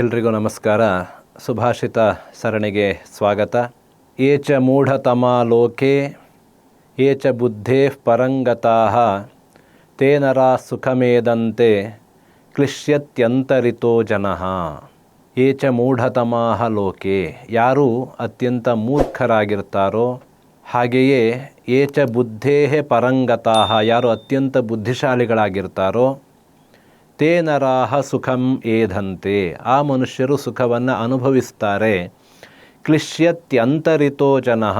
ಎಲ್ರಿಗೂ ನಮಸ್ಕಾರ. ಸುಭಾಷಿತ ಸರಣಿಗೆ ಸ್ವಾಗತ. ಏಚ ಮೂಢತಮ ಲೋಕೆ ಏಚ ಬುದ್ಧೇ ಪರಂಗತಾ ತೇನರ ಸುಖಮೇದಂತೆ ಕ್ಲಿಶ್ಯತ್ಯಂತರಿತೋ ಜನಃ. ಏಚ ಮೂಢತಮಾ ಲೋಕೆ ಯಾರು ಅತ್ಯಂತ ಮೂರ್ಖರಾಗಿರ್ತಾರೋ, ಹಾಗೆಯೇ ಏಚ ಬುದ್ಧೇ ಪರಂಗತಾ, ಯಾರು ಅತ್ಯಂತ ಬುದ್ಧಿಶಾಲಿಗಳಾಗಿರ್ತಾರೋ ತೇ ನರಾಹ ಸುಖಂ ಏಧಂತೆ. ಆ ಮನುಷ್ಯರು ಸುಖವನ್ನು ಅನುಭವಿಸ್ತಾರೆ. ಕ್ಲಿಶ್ಯತ್ಯಂತರಿತೋ ಜನಃ.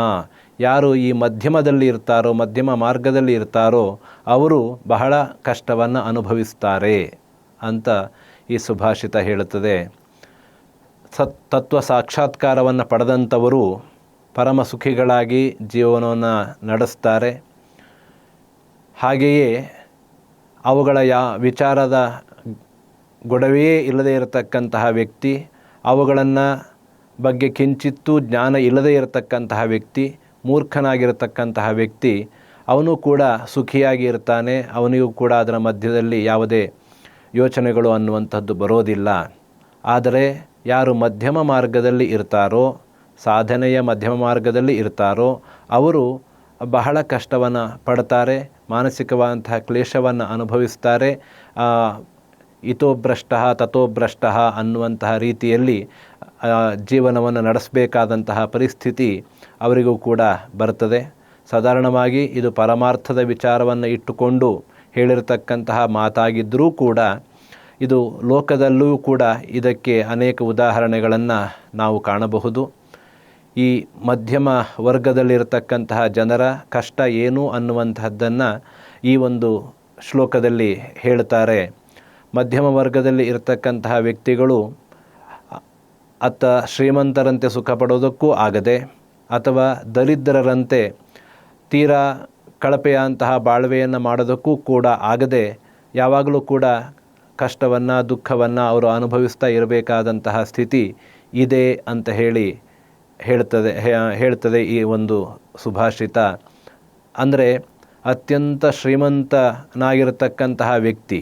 ಯಾರು ಈ ಮಧ್ಯಮದಲ್ಲಿ ಇರ್ತಾರೋ, ಮಧ್ಯಮ ಮಾರ್ಗದಲ್ಲಿ ಇರ್ತಾರೋ, ಅವರು ಬಹಳ ಕಷ್ಟವನ್ನು ಅನುಭವಿಸ್ತಾರೆ ಅಂತ ಈ ಸುಭಾಷಿತ ಹೇಳುತ್ತದೆ. ಸತ್, ತತ್ವ ಸಾಕ್ಷಾತ್ಕಾರವನ್ನು ಪಡೆದಂಥವರು ಪರಮ ಸುಖಿಗಳಾಗಿ ಜೀವನವನ್ನು ನಡೆಸ್ತಾರೆ. ಹಾಗೆಯೇ ಅವುಗಳ ಯಾ, ವಿಚಾರದ ಗೊಡವೇ ಇಲ್ಲದೇ ಇರತಕ್ಕಂತಹ ವ್ಯಕ್ತಿ, ಅವುಗಳನ್ನು ಬಗ್ಗೆ ಕಿಂಚಿತ್ತೂ ಜ್ಞಾನ ಇಲ್ಲದೇ ಇರತಕ್ಕಂತಹ ವ್ಯಕ್ತಿ, ಮೂರ್ಖನಾಗಿರತಕ್ಕಂತಹ ವ್ಯಕ್ತಿ, ಅವನು ಕೂಡ ಸುಖಿಯಾಗಿ ಇರ್ತಾನೆ, ಅವನಿಗೂ ಕೂಡ ಅದರ ಮಧ್ಯದಲ್ಲಿ ಯಾವುದೇ ಯೋಚನೆಗಳು ಅನ್ನುವಂಥದ್ದು ಬರೋದಿಲ್ಲ. ಆದರೆ ಯಾರು ಮಧ್ಯಮ ಮಾರ್ಗದಲ್ಲಿ ಇರ್ತಾರೋ, ಸಾಧನೆಯ ಮಧ್ಯಮ ಮಾರ್ಗದಲ್ಲಿ ಇರ್ತಾರೋ, ಅವರು ಬಹಳ ಕಷ್ಟವನ್ನು ಪಡ್ತಾರೆ, ಮಾನಸಿಕವಾದಂತಹ ಕ್ಲೇಶವನ್ನು ಅನುಭವಿಸ್ತಾರೆ ಇತೋಭ್ರಷ್ಟ ತಥೋಭ್ರಷ್ಟ ಅನ್ನುವಂತಹ ರೀತಿಯಲ್ಲಿ ಜೀವನವನ್ನು ನಡೆಸಬೇಕಾದಂತಹ ಪರಿಸ್ಥಿತಿ ಅವರಿಗೂ ಕೂಡ ಬರ್ತದೆ. ಸಾಧಾರಣವಾಗಿ ಇದು ಪರಮಾರ್ಥದ ವಿಚಾರವನ್ನು ಇಟ್ಟುಕೊಂಡು ಹೇಳಿರತಕ್ಕಂತಹ ಮಾತಾಗಿದ್ದರೂ ಕೂಡ ಇದು ಲೋಕದಲ್ಲೂ ಕೂಡ ಇದಕ್ಕೆ ಅನೇಕ ಉದಾಹರಣೆಗಳನ್ನು ನಾವು ಕಾಣಬಹುದು. ಈ ಮಧ್ಯಮ ವರ್ಗದಲ್ಲಿರತಕ್ಕಂತಹ ಜನರ ಕಷ್ಟ ಏನು ಅನ್ನುವಂತಹದ್ದನ್ನು ಈ ಒಂದು ಶ್ಲೋಕದಲ್ಲಿ ಹೇಳ್ತಾರೆ ಮಧ್ಯಮ ವರ್ಗದಲ್ಲಿ ಇರತಕ್ಕಂತಹ ವ್ಯಕ್ತಿಗಳು ಅತ್ತ ಶ್ರೀಮಂತರಂತೆ ಸುಖ ಪಡೋದಕ್ಕೂ ಆಗದೆ ಅಥವಾ ದರಿದ್ರರಂತೆ ತೀರಾ ಕಳಪೆಯಂತಹ ಬಾಳ್ವೆಯನ್ನು ಮಾಡೋದಕ್ಕೂ ಕೂಡ ಆಗದೆ ಯಾವಾಗಲೂ ಕೂಡ ಕಷ್ಟವನ್ನು, ದುಃಖವನ್ನು ಅವರು ಅನುಭವಿಸ್ತಾ ಇರಬೇಕಾದಂತಹ ಸ್ಥಿತಿ ಇದೆ ಅಂತ ಹೇಳಿ ಹೇಳ್ತದೆ ಹೇಳ್ತದೆ ಈ ಒಂದು ಸುಭಾಷಿತ. ಅಂದರೆ ಅತ್ಯಂತ ಶ್ರೀಮಂತನಾಗಿರತಕ್ಕಂತಹ ವ್ಯಕ್ತಿ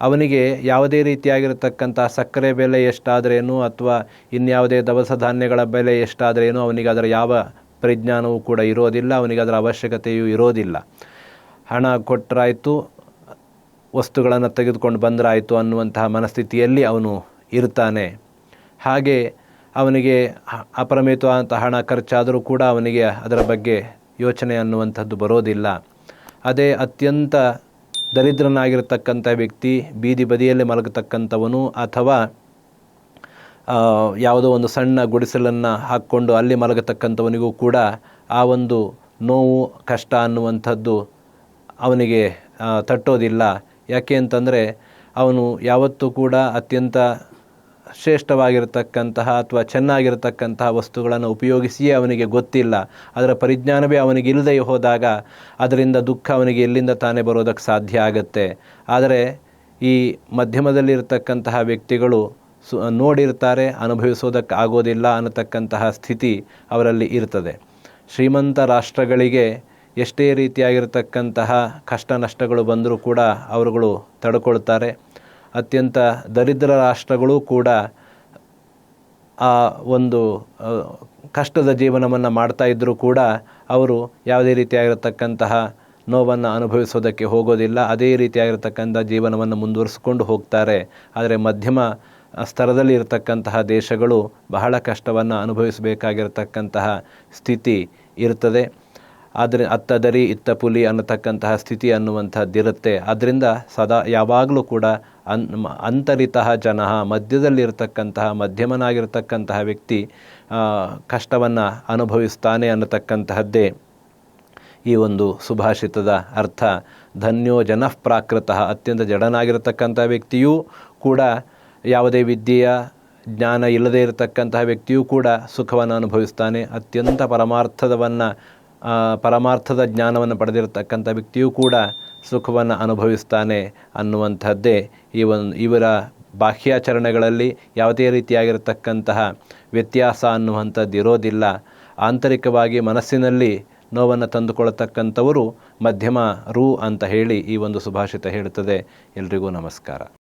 ಅವನಿಗೆ ಯಾವುದೇ ರೀತಿಯಾಗಿರತಕ್ಕಂಥ ಸಕ್ಕರೆ ಬೆಲೆ ಎಷ್ಟಾದ್ರೇನು ಅಥವಾ ಇನ್ಯಾವುದೇ ದವಸ ಧಾನ್ಯಗಳ ಬೆಲೆ ಎಷ್ಟಾದ್ರೇನು ಅವನಿಗೆ ಅದರ ಯಾವ ಪರಿಜ್ಞಾನವೂ ಕೂಡ ಇರೋದಿಲ್ಲ, ಅವನಿಗೆ ಅದರ ಅವಶ್ಯಕತೆಯೂ ಇರೋದಿಲ್ಲ. ಹಣ ಕೊಟ್ಟರಾಯಿತು ವಸ್ತುಗಳನ್ನು ತೆಗೆದುಕೊಂಡು ಬಂದರಾಯಿತು ಅನ್ನುವಂತಹ ಮನಸ್ಥಿತಿಯಲ್ಲಿ ಅವನು ಇರ್ತಾನೆ. ಹಾಗೆ ಅವನಿಗೆ ಅಪರಿಮಿತವಾದಂಥ ಹಣ ಖರ್ಚಾದರೂ ಕೂಡ ಅವನಿಗೆ ಅದರ ಬಗ್ಗೆ ಯೋಚನೆ ಅನ್ನುವಂಥದ್ದು ಬರೋದಿಲ್ಲ. ಅದೇ ಅತ್ಯಂತ ದರಿದ್ರನಾಗಿರ್ತಕ್ಕಂಥ ವ್ಯಕ್ತಿ, ಬೀದಿ ಬದಿಯಲ್ಲಿ ಮಲಗತಕ್ಕಂಥವನು ಅಥವಾ ಯಾವುದೋ ಒಂದು ಸಣ್ಣ ಗುಡಿಸಲನ್ನು ಹಾಕ್ಕೊಂಡು ಅಲ್ಲಿ ಮಲಗತಕ್ಕಂಥವನಿಗೂ ಕೂಡ ಆ ಒಂದು ನೋವು, ಕಷ್ಟ ಅನ್ನುವಂಥದ್ದು ಅವನಿಗೆ ತಟ್ಟೋದಿಲ್ಲ. ಯಾಕೆ ಅಂತಂದರೆ, ಅವನು ಯಾವತ್ತೂ ಕೂಡ ಅತ್ಯಂತ ಶ್ರೇಷ್ಠವಾಗಿರತಕ್ಕಂತಹ ಅಥವಾ ಚೆನ್ನಾಗಿರತಕ್ಕಂತಹ ವಸ್ತುಗಳನ್ನು ಉಪಯೋಗಿಸಿಯೇ ಅವನಿಗೆ ಗೊತ್ತಿಲ್ಲ. ಅದರ ಪರಿಜ್ಞಾನವೇ ಅವನಿಗೆ ಅವನಿಗಿಲ್ಲದೆ ಹೋದಾಗ ಅದರಿಂದ ದುಃಖ ಅವನಿಗೆ ಎಲ್ಲಿಂದ ತಾನೇ ಬರೋದಕ್ಕೆ ಸಾಧ್ಯ ಆಗುತ್ತೆ. ಆದರೆ ಈ ಮಧ್ಯಮದಲ್ಲಿರತಕ್ಕಂತಹ ವ್ಯಕ್ತಿಗಳು ಸು, ನೋಡಿರ್ತಾರೆ, ಅನುಭವಿಸೋದಕ್ಕೆ ಆಗೋದಿಲ್ಲ ಅನ್ನತಕ್ಕಂತಹ ಸ್ಥಿತಿ ಅವರಲ್ಲಿ ಇರ್ತದೆ. ಶ್ರೀಮಂತ ರಾಷ್ಟ್ರಗಳಿಗೆ ಎಷ್ಟೇ ರೀತಿಯಾಗಿರತಕ್ಕಂತಹ ಕಷ್ಟ ನಷ್ಟಗಳು ಬಂದರೂ ಕೂಡ ಅವರುಗಳು ತಡ್ಕೊಳ್ತಾರೆ. ಅತ್ಯಂತ ದರಿದ್ರ ರಾಷ್ಟ್ರಗಳು ಕೂಡ ಆ ಒಂದು ಕಷ್ಟದ ಜೀವನವನ್ನು ಮಾಡ್ತಾ ಇದ್ದರೂ ಕೂಡ ಅವರು ಯಾವುದೇ ರೀತಿಯಾಗಿರತಕ್ಕಂತಹ ನೋವನ್ನು ಅನುಭವಿಸೋದಕ್ಕೆ ಹೋಗೋದಿಲ್ಲ. ಅದೇ ರೀತಿಯಾಗಿರತಕ್ಕಂಥ ಜೀವನವನ್ನು ಮುಂದುವರಿಸ್ಕೊಂಡು ಹೋಗ್ತಾರೆ. ಆದರೆ ಮಧ್ಯಮ ಸ್ತರದಲ್ಲಿ ಇರತಕ್ಕಂತಹ ದೇಶಗಳು ಬಹಳ ಕಷ್ಟವನ್ನು ಅನುಭವಿಸಬೇಕಾಗಿರತಕ್ಕಂತಹ ಸ್ಥಿತಿ ಇರ್ತದೆ. ಆದರೆ ಅತ್ತದರಿ ಇತ್ತ ಪುಲಿ ಅನ್ನತಕ್ಕಂತಹ ಸ್ಥಿತಿ ಅನ್ನುವಂಥದ್ದಿರುತ್ತೆ. ಅದರಿಂದ ಸದಾ ಯಾವಾಗಲೂ ಕೂಡ ಅನ್ ಅಂತರಿತಃ ಜನ, ಮಧ್ಯದಲ್ಲಿರತಕ್ಕಂತಹ, ಮಧ್ಯಮನಾಗಿರ್ತಕ್ಕಂತಹ ವ್ಯಕ್ತಿ ಕಷ್ಟವನ್ನು ಅನುಭವಿಸ್ತಾನೆ ಅನ್ನತಕ್ಕಂತಹದ್ದೇ ಈ ಒಂದು ಸುಭಾಷಿತದ ಅರ್ಥ. ಧನ್ಯೋ ಜನಃ ಪ್ರಾಕೃತಃ, ಅತ್ಯಂತ ಜಡನಾಗಿರತಕ್ಕಂಥ ವ್ಯಕ್ತಿಯೂ ಕೂಡ ಯಾವುದೇ ವಿದ್ಯೆಯ ಜ್ಞಾನ ಇಲ್ಲದೇ ಇರತಕ್ಕಂತಹ ವ್ಯಕ್ತಿಯೂ ಕೂಡ ಸುಖವನ್ನು ಅನುಭವಿಸ್ತಾನೆ. ಅತ್ಯಂತ ಪರಮಾರ್ಥದವನ್ನು ಪರಮಾರ್ಥದ ಜ್ಞಾನವನ್ನು ಪಡೆದಿರತಕ್ಕಂಥ ವ್ಯಕ್ತಿಯೂ ಕೂಡ ಸುಖವನ್ನು ಅನುಭವಿಸ್ತಾನೆ ಅನ್ನುವಂಥದ್ದೇ ಈ ಒಂದು ಇವರ ಬಾಹ್ಯಾಚರಣೆಗಳಲ್ಲಿ ಯಾವುದೇ ರೀತಿಯಾಗಿರತಕ್ಕಂತಹ ವ್ಯತ್ಯಾಸ ಅನ್ನುವಂಥದ್ದು ಇರೋದಿಲ್ಲ. ಆಂತರಿಕವಾಗಿ ಮನಸ್ಸಿನಲ್ಲಿ ನೋವನ್ನು ತಂದುಕೊಳ್ಳತಕ್ಕಂಥವರು ಮಧ್ಯಮ ರು ಅಂತ ಹೇಳಿ ಈ ಒಂದು ಸುಭಾಷಿತ ಹೇಳುತ್ತದೆ. ಎಲ್ರಿಗೂ ನಮಸ್ಕಾರ.